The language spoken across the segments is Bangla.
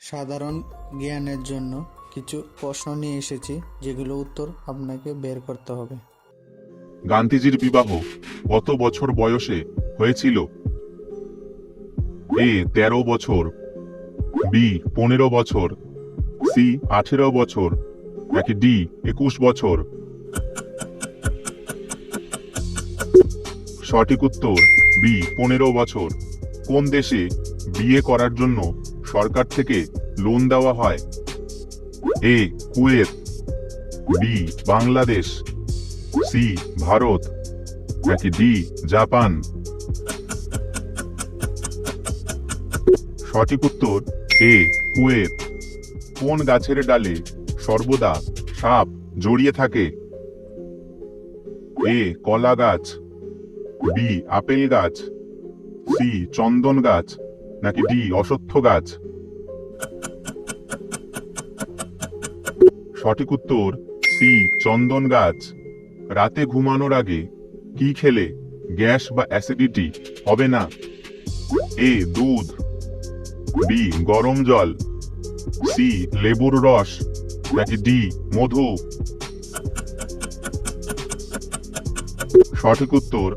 সাধারণ জ্ঞানের জন্য কিছু প্রশ্ন নিয়ে এসেছি, যেগুলো উত্তর আপনাকে বের করতে হবে। গান্ধীজির বিবাহ কত বছর বয়সে হয়েছিল? এ, তেরো বছর, বি, পনেরো বছর, সি, আঠেরো বছর, নাকি ডি, একুশ বছর? সঠিক উত্তর, বি, পনেরো বছর। কোন দেশে বিয়ে করার জন্য সরকার থেকে লোন দেওয়া হয়। A Kuwait B Bangladesh C Bharat, নাকি ডি জাপান? সঠিক উত্তর এ কুয়েত। কোন গাছের ডালে সর্বদা সাপ জড়িয়ে থাকে? এ কলা গাছ বি আপেল গাছ সি চন্দন গাছ নাকি ডি অশ্বত্থ গাছ? সঠিক উত্তর, সি চন্দন গাছ। রাতে ঘুমানোর আগে কি খেলে গ্যাস বা অ্যাসিডিটি? হবে না। এ দুধ, বি গরম জল, সি লেবুর রস, নাকি ডি মধু? সঠিক উত্তর,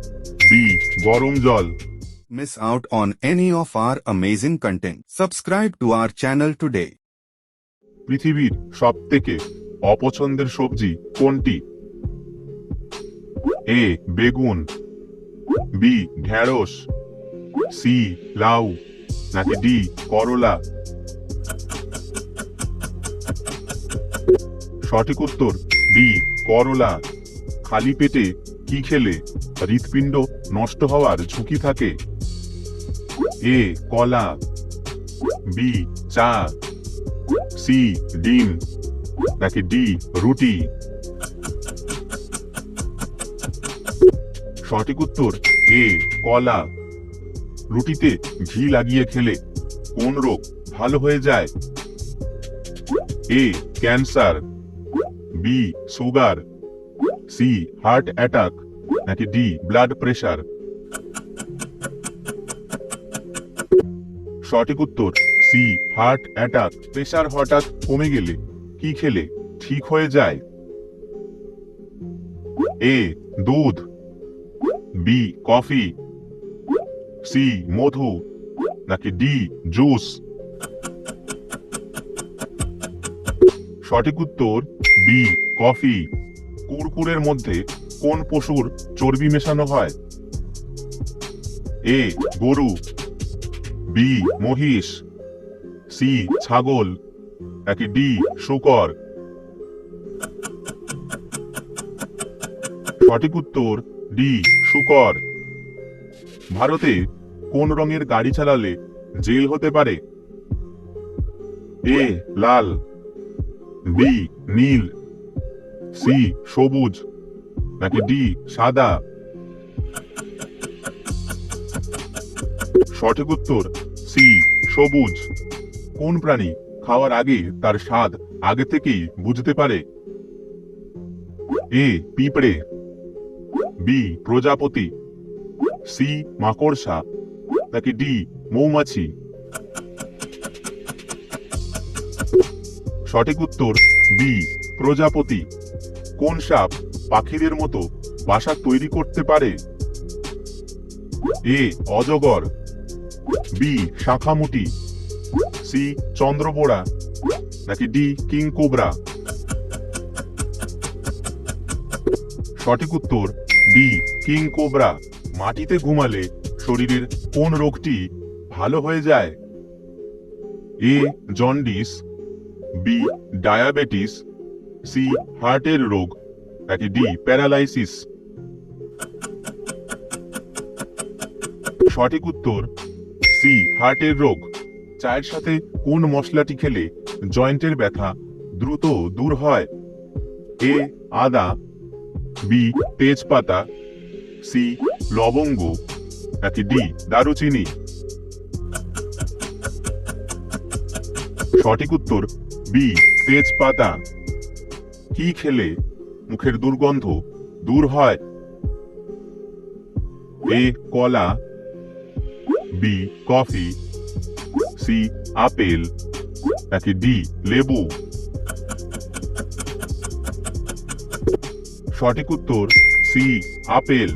বি গরম জল। Miss out on any of our amazing content. Subscribe to our channel today. পৃথিবীর সব থেকে অপছন্দের সবজি কোনটি? এ, বেগুন, বি, ঢেঁড়স, সি, লাউ, নাকি ডি, করলা? সঠিক উত্তর, ডি, করলা। খালি পেটে কি খেলে? হৃৎপিণ্ড নষ্ট হওয়ার ঝুঁকি থাকে। এ কলা. বি চা. সি ডিম. নাকি ডি রুটি. সঠিক উত্তর এ কলা। রুটিতে ঘি লাগিয়ে খেলে কোন রোগ ভালো হয়ে যায়? A cancer. B sugar. C heart attack. নাকি ডি ব্লাড প্রেশার। সঠিক উত্তর, সি হার্ট অ্যাটাক প্রেশার হঠাৎ কমে গেলে, কি খেলে, ঠিক হয়ে যায়। এ, দুধ, বি, কফি, সি, মধু, নাকি ডি, জুস। সঠিক উত্তর, বি, কফি। কুরকুরের মধ্যে কোন পশুর চর্বি মেশানো হয়? এ, গরু বি মহিষ। সি ছাগল। নাকি ডি শুকর। সঠিক উত্তর ডি শুকর। ভারতে কোন রঙের গাড়ি চালালে জেল হতে পারে? এ লাল। বি নীল। সি সবুজ। নাকি ডি সাদা। সঠিক উত্তর, সি, সবুজ। কোন প্রাণী খাওয়ার আগে তার স্বাদ আগে থেকেই বুঝতে পারে? এ, পিঁপড়ে। বি, প্রজাপতি। সি, মাকড়সা। নাকি ডি, মৌমাছি। সঠিক উত্তর, বি, প্রজাপতি। কোন সাপ পাখিদের মতো বাসা তৈরি করতে পারে? এ, অজগর। বি শাখামুটি সি চন্দ্রবোড়া নাকি ডি কিং কোবরা সঠিক উত্তর ডি কিং কোবরা মাটিতে ঘুমালে শরীরের কোন রোগটি ভালো হয়ে যায়? A jaundice B diabetes C হার্টের রোগ. নাকি ডি প্যারালাইসিস সঠিক উত্তর সি হার্টের রোগ। চায়ের সাথে কোন মশলাটি খেলে জয়েন্টের ব্যথা দ্রুত দূর হয়? এ আদা, বি তেজপাতা, সি লবঙ্গ, নাকি ডি দারুচিনি? সঠিক উত্তর, বি তেজপাতা। কি খেলে মুখের দুর্গন্ধ দূর হয়? এ কলা বি কফি সি আপেল নাকি ডি লেবু. সঠিক উত্তর সি আপেল